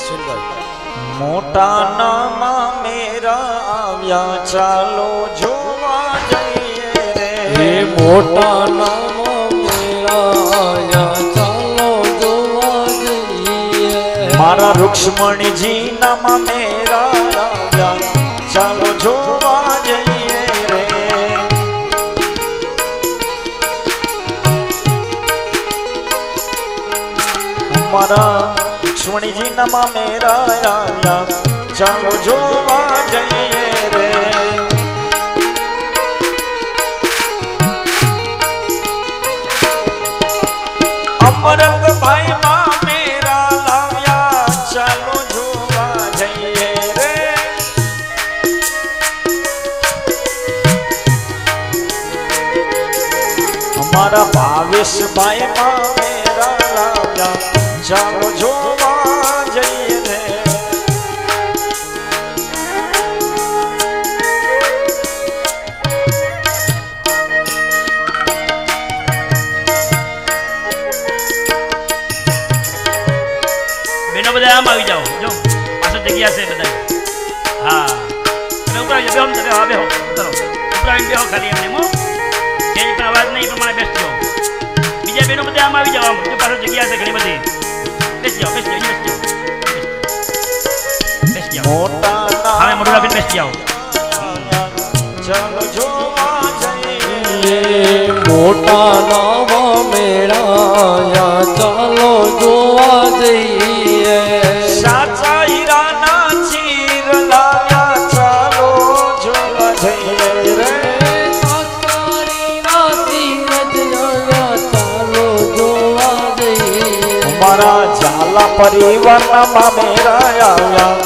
અશ્વિનભાઈ મોટા નામા મેરા આવ્યા ચાલો જોવા જઈએ હે રે. મોટા નામા મેરા આવ્યા ચાલો જોવા જઈએ. મારા રૂક્ષ્મણીજી નામા મેરા આવ્યા ચાલો જોવા જઈએ રે. મારા રૂક્ષ્મણીજી નામાં મેરા આવ્યા ચાલો જોવા જઈએ રે અમરંગ ભાઈ માં મેરા લાવ્યા ચાલો જોવા જઈએ રે અમારા ભાવેશ ભાઈ માં મેરા લાવ્યા ચાલો જોવા બેનો બધા આમ આવી જાઓ. જો પાછળ જગ્યા છે બધા હા. તમે ઉપર જાઓ બેહો તમે બેહો, બેહો. ઉતરો. ઉપર બેહો ખાલી એમને મો જે પણ અવાજ નહીં પ્રમાણે બેસજો. બીજા બહેનો બધા આમ આવી જાઓ આમ. જો પાછળ જગ્યા છે ઘણી બધી. બેસી જાઓ બેસી જાઓ બેસી જાઓ. બેસી જાઓ. મોટા હા રાખીને બેસી જાઓ. ચાલો હે મોટા નામ મારા ઝાલા પરિવારના મામેરા આવ્યા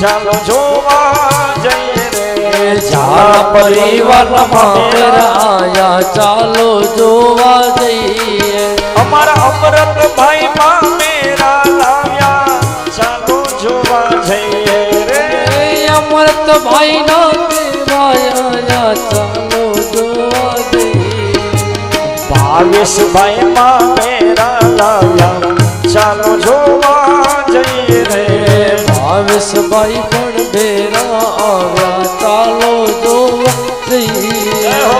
ચાલો જોવા જઈએ રે. ઝાલા પરિવારના ચાલો જોવા જઈએ. અમારા અમરત ભાઈ મામેરા લાવ્યા. ચાલો જોવા જઈએ અમૃત ભાઈ ના ભાવેશ ભાઈ મામેરા લાવ્યા ચાલો જોવા જઈએ રે. ભાવેશભાઈ પણ મેરા આવ્યા. ચાલો જોવા જઈએ.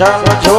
હા